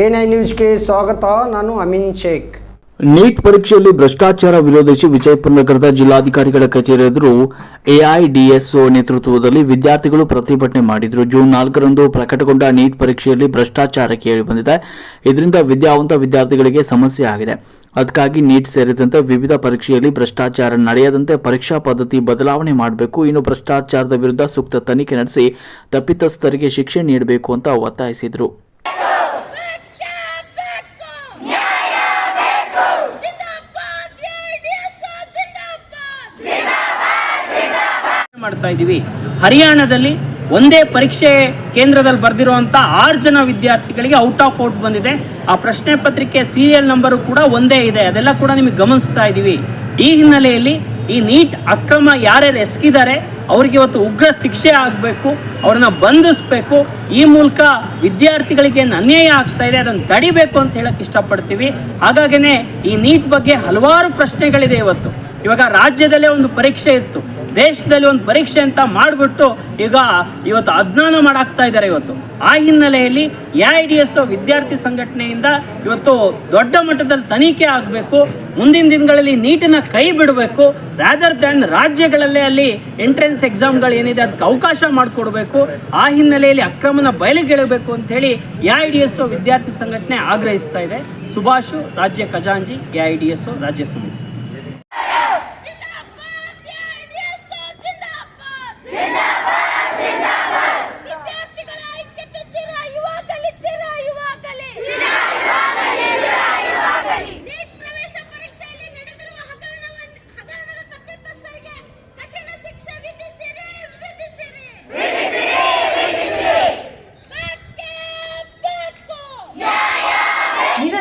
A nine ನ್ಯೂಸ್ಗೆ ಸ್ವಾಗತ, ನಾನು ಅಮಿನ್ ಶೇಖ್. ನೀಟ್ ಪರೀಕ್ಷೆಯಲ್ಲಿ ಭ್ರಷ್ಟಾಚಾರ ವಿರೋಧಿಸಿ ವಿಜಯಪುರ ನಗರದ ಜಿಲ್ಲಾಧಿಕಾರಿಗಳ ಕಚೇರಿ ಎದುರು ಎಐಡಿಎಸ್ಒ ನೇತೃತ್ವದಲ್ಲಿ ವಿದ್ಯಾರ್ಥಿಗಳು ಪ್ರತಿಭಟನೆ ಮಾಡಿದರು. ಜೂನ್ ನಾಲ್ಕರಂದು ಪ್ರಕಟಗೊಂಡ ನೀಟ್ ಪರೀಕ್ಷೆಯಲ್ಲಿ ಭ್ರಷ್ಟಾಚಾರ ಕೇಳಿಬಂದಿದೆ ಇದರಿಂದ ವಿದ್ಯಾವಂತ ವಿದ್ಯಾರ್ಥಿಗಳಿಗೆ ಸಮಸ್ಯೆ ಆಗಿದೆ. ಅದಕ್ಕಾಗಿ ನೀಟ್ ಸೇರಿದಂತೆ ವಿವಿಧ ಪರೀಕ್ಷೆಯಲ್ಲಿ ಭ್ರಷ್ಟಾಚಾರ ನಡೆಯದಂತೆ ಪರೀಕ್ಷಾ ಪದ್ಧತಿ ಬದಲಾವಣೆ ಮಾಡಬೇಕು, ಇನ್ನು ಭ್ರಷ್ಟಾಚಾರದ ವಿರುದ್ಧ ಸೂಕ್ತ ತನಿಖೆ ನಡೆಸಿ ತಪ್ಪಿತಸ್ಥರಿಗೆ ಶಿಕ್ಷೆ ನೀಡಬೇಕು ಅಂತ ಒತ್ತಾಯಿಸಿದರು. ಮಾಡ್ತಾ ಇದ್ದೀವಿ. ಹರಿಯಾಣದಲ್ಲಿ ಒಂದೇ ಪರೀಕ್ಷೆ ಕೇಂದ್ರದಲ್ಲಿ ಬರೆದಿರುವಂಥ ಆರು ಜನ ವಿದ್ಯಾರ್ಥಿಗಳಿಗೆ ಔಟ್ ಆಫ್ ಔಟ್ ಬಂದಿದೆ. ಆ ಪ್ರಶ್ನೆ ಪತ್ರಿಕೆ ಸೀರಿಯಲ್ ನಂಬರು ಕೂಡ ಒಂದೇ ಇದೆ. ಅದೆಲ್ಲ ಕೂಡ ನಿಮಗೆ ಗಮನಿಸ್ತಾ ಇದ್ದೀವಿ. ಈ ಹಿನ್ನೆಲೆಯಲ್ಲಿ ಈ ನೀಟ್ ಅಕ್ರಮ ಯಾರ್ಯಾರು ಎಸಗಿದ್ದಾರೆ, ಅವ್ರಿಗೆ ಇವತ್ತು ಉಗ್ರ ಶಿಕ್ಷೆ ಆಗಬೇಕು, ಅವ್ರನ್ನ ಬಂಧಿಸ್ಬೇಕು, ಈ ಮೂಲಕ ವಿದ್ಯಾರ್ಥಿಗಳಿಗೆ ಅನ್ಯಾಯ ಆಗ್ತಾ ಇದೆ, ಅದನ್ನು ತಡಿಬೇಕು ಅಂತ ಹೇಳಕ್ ಇಷ್ಟಪಡ್ತೀವಿ. ಹಾಗಾಗಿನೇ ಈ ನೀಟ್ ಬಗ್ಗೆ ಹಲವಾರು ಪ್ರಶ್ನೆಗಳಿದೆ ಇವತ್ತು. ಇವಾಗ ರಾಜ್ಯದಲ್ಲೇ ಒಂದು ಪರೀಕ್ಷೆ ಇತ್ತು. ದೇಶದಲ್ಲಿ ಒಂದು ಪರೀಕ್ಷೆ ಅಂತ ಮಾಡಿಬಿಟ್ಟು ಈಗ ಇವತ್ತು ಅಜ್ಞಾನ ಮಾಡಾಕ್ತಾ ಇದ್ದಾರೆ ಇವತ್ತು. ಆ ಹಿನ್ನೆಲೆಯಲ್ಲಿ ಎ ಐ ಡಿ ಎಸ್ ವಿದ್ಯಾರ್ಥಿ ಸಂಘಟನೆಯಿಂದ ಇವತ್ತು ದೊಡ್ಡ ಮಟ್ಟದಲ್ಲಿ ತನಿಖೆ ಆಗಬೇಕು. ಮುಂದಿನ ದಿನಗಳಲ್ಲಿ ನೀಟನ್ನ ಕೈ ಬಿಡಬೇಕು. ರಾದರ್ ದ್ಯಾನ್ ರಾಜ್ಯಗಳಲ್ಲೇ ಅಲ್ಲಿ ಎಂಟ್ರೆನ್ಸ್ ಎಕ್ಸಾಮ್ಗಳು ಏನಿದೆ ಅದಕ್ಕೆ ಅವಕಾಶ ಮಾಡಿಕೊಡ್ಬೇಕು. ಆ ಹಿನ್ನೆಲೆಯಲ್ಲಿ ಅಕ್ರಮನ ಬಯಲಿಗೆಳಬೇಕು ಅಂತೇಳಿ ಎ ಐ ಡಿ ಎಸ್ ವಿದ್ಯಾರ್ಥಿ ಸಂಘಟನೆ ಆಗ್ರಹಿಸ್ತಾ ಇದೆ. ಸುಭಾಷು, ರಾಜ್ಯ ಖಜಾಂಜಿ ಎ ಐ ಡಿ ಎಸ್ ರಾಜ್ಯ ಸಮಿತಿ.